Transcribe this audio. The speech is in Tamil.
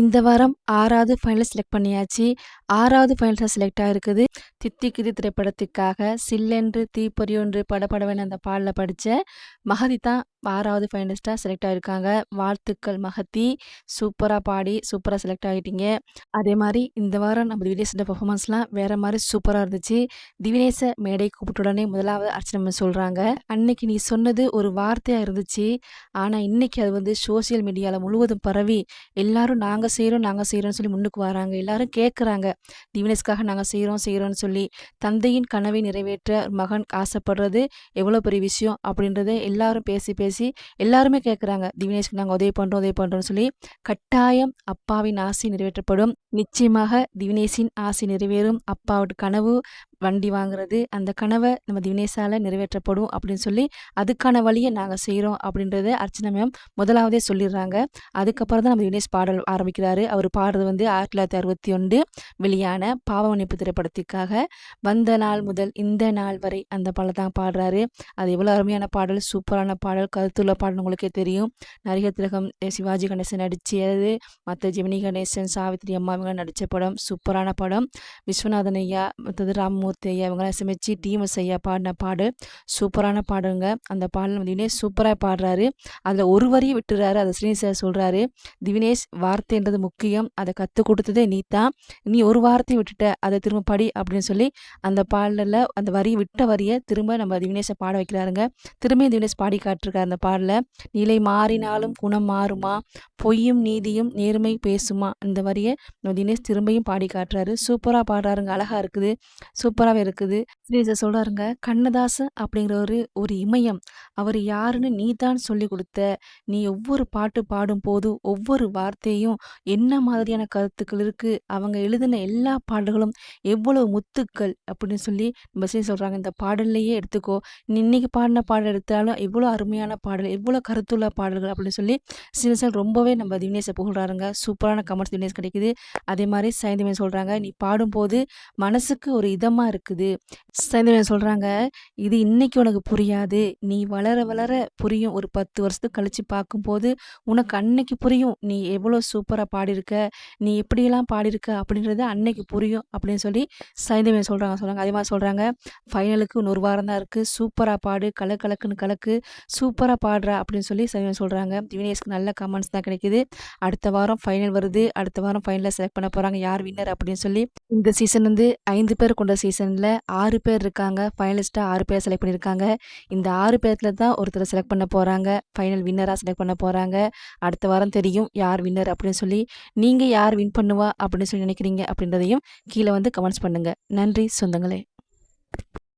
இந்த வாரம் ஆறாவது ஃபைனல் செலக்ட் பண்ணியாச்சு. ஆறாவது ஃபைனல்ஸாக செலக்ட் ஆகிருக்குது தித்திக்குது திரைப்படத்துக்காக. சில்லென்று தீப்பொறியொன்று படபடவென அந்த பாடலில் படித்த மகதி தான் ஆறாவது ஃபைனலிஸ்ட்டாக செலக்ட் ஆகிருக்காங்க வாழ்த்துக்கள் மகதி. சூப்பராக பாடி சூப்பராக செலக்ட் ஆகிட்டீங்க அதே மாதிரி இந்த வாரம் நம்ம திவினேஷோட பர்ஃபாமன்ஸ்லாம் வேறு மாதிரி சூப்பராக இருந்துச்சு. திவினேஷ மேடை கூப்பிட்ட உடனே முதலாவது அர்ச்சனை சொல்கிறாங்க அன்னைக்கு நீ சொன்னது ஒரு வார்த்தையாக இருந்துச்சு. ஆனால் இன்னைக்கு அது வந்து சோசியல் மீடியாவில் முழுவதும் பரவி. எல்லாரும் நாங்கள் செய்கிறோம் நாங்கள் செய்கிறோம்னு சொல்லி முன்னுக்கு வராங்க. எல்லாரும் கேட்குறாங்க திவினேஷ்காக நாங்கள் செய்கிறோம் செய்கிறோம்னு சொல்லி. தந்தையின் கனவை நிறைவேற்ற மகன் ஆசைப்படுறது எவ்வளோ பெரிய விஷயம் அப்படின்றத எல்லாரும் பேசி பேசி எல்லாருமே கேட்குறாங்க திவினேஷ்க்கு நாங்கள் உதவி பண்ணுறோம் உதவி பண்ணுறோம்னு சொல்லி கட்டாயம் அப்பாவின் ஆசை நிறைவேற்றப்படும். நிச்சயமாக திவினேஷின் ஆசை நிறைவேறும். அப்பாவோட கனவு வண்டி வாங்குறது அந்த கனவை நம்ம திவினேஷால் நிறைவேற்றப்படும் அப்படின்னு சொல்லி அதுக்கான வழியை நாங்கள் செய்கிறோம் அப்படின்றத அர்ச்சனா மேம் முதலாவதே சொல்லிடுறாங்க. அதுக்கப்புறம் தான் நம்ம தினேஷ் பாடல் ஆரம்பிக்கிறாரு. அவர் பாடுறது வந்து ஆயிரத்தி தொள்ளாயிரத்தி அறுபத்தி ஒன்று வெளியான பாவமன்னிப்பு திரைப்படத்திற்காக. வந்த நாள் முதல் இந்த நாள் வரை அந்த பாடல் தான் பாடுறாரு. அது எவ்வளோ அருமையான பாடல் சூப்பரான பாடல் கருத்துள்ள பாடல் உங்களுக்கே தெரியும். நடிகர் திலகம் சிவாஜி கணேசன் நடித்தது மற்ற ஜெமினி கணேசன் சாவித்ரி அம்மா இவங்க நடித்த படம் சூப்பரான படம். விஸ்வநாதன் ஐயா மற்றது ராம் ராமமூர்த்தி ஐயா இவங்களாம் சமைச்சு டிஎம்எஸ் ஐயா பாடின பாடு சூப்பரான பாடுங்க. அந்த பாடல் திவினேஷ் சூப்பராக பாடுறாரு. அதில் ஒரு வரியை விட்டுறாரு. அதை ஸ்ரீ சார் சொல்கிறாரு திவினேஷ் வார்த்தைன்றது முக்கியம். அதை கற்றுக் கொடுத்ததே நீ தான். நீ ஒரு வார்த்தையை விட்டுட்ட. அதை திரும்ப படி அப்படின்னு சொல்லி அந்த பாடலில் அந்த வரி விட்ட வரியை திரும்ப நம்ம திவினேஷை பாட வைக்கிறாருங்க. திரும்பியும் திவினேஷ் பாடி காட்டிருக்காரு அந்த பாடலில் நிலை மாறினாலும் குணம் மாறுமா. பொய்யும் நீதியும் நேர்மை பேசுமா? அந்த வரியை தினேஷ் திரும்பியும் பாடி காட்டுறாரு. சூப்பராக பாடுறாருங்க. அழகாக இருக்குது. சூப்பராகவே இருக்குது. ஸ்ரீஜர் சொல்கிறாருங்க கண்ணதாசன் அப்படிங்கிற ஒரு ஒரு இமயம். அவர் யாருன்னு நீ தான் சொல்லி கொடுத்த. நீ ஒவ்வொரு பாட்டு பாடும் போது ஒவ்வொரு வார்த்தையும் என்ன மாதிரியான கருத்துக்கள் இருக்குது அவங்க எழுதின எல்லா பாடல்களும் எவ்வளவு முத்துக்கள் அப்படின்னு சொல்லி பஸ்ஸே சொல்கிறாங்க இந்த பாடல்லையே எடுத்துக்கோ. நீ இன்னைக்கு பாடின பாடல் எடுத்தாலும் எவ்வளோ அருமையான பாடல் எவ்வளோ கருத்துள்ள பாடல்கள் அப்படின்னு சொல்லி சிவசல் ரொம்பவே நம்ம தினேஷை புகழ்றாருங்க. சூப்பரான கமெண்ட்ஸ் தினேஷ் கிடைக்குது. அதே மாதிரி சைந்தமே சொல்கிறாங்க நீ பாடும்போது மனசுக்கு ஒரு இதமாக இருக்குது. சைந்தவியன் சொல்கிறாங்க இது இன்னைக்கு உனக்கு புரியாது. நீ வளர வளர புரியும். ஒரு பத்து வருஷத்துக்கு கழித்து பார்க்கும்போது உனக்கு அன்னைக்கு புரியும். நீ எவ்வளோ சூப்பராக பாடியிருக்க நீ எப்படியெல்லாம் பாடியிருக்க அப்படின்றது அன்னைக்கு புரியும். அப்படின்னு சொல்லி சைந்தவியன் சொல்கிறாங்க சொல்கிறாங்க அதே மாதிரி சொல்கிறாங்க ஃபைனலுக்கு இன்னொரு வாரம் தான் இருக்குது சூப்பராக பாடு. கலக்கு கலக்குன்னு கலக்கு. சூப்பராக பாடுறா. அப்படின்னு சொல்லி சைந்தவியன் சொல்கிறாங்க திவினேஷ்க்கு நல்ல கமெண்ட்ஸ் தான் கிடைக்குது. அடுத்த வாரம் ஃபைனல் வருது. அடுத்த வாரம் ஃபைனலில் செலக்ட் பண்ண போகிறாங்க யார் வின்னர் அப்படின்னு சொல்லி இந்த சீசன் வந்து ஐந்து பேர் கொண்ட சீசனில் ஆறு பேர் இருக்காங்க. ஃபைனலிஸ்ட்டாக ஆறு பேர் செலக்ட் பண்ணியிருக்காங்க இந்த ஆறு பேர்த்தில் தான் ஒருத்தர் செலக்ட் பண்ண போகிறாங்க ஃபைனல் வின்னராக செலக்ட் பண்ண போகிறாங்க அடுத்த வாரம் தெரியும் யார் வின்னர் அப்படின்னு சொல்லி நீங்கள் யார் வின் பண்ணுவா அப்படின்னு சொல்லி நினைக்கிறீங்க அப்படின்றதையும் கீழே வந்து கமெண்ட்ஸ் பண்ணுங்கள் நன்றி சொந்தங்களே.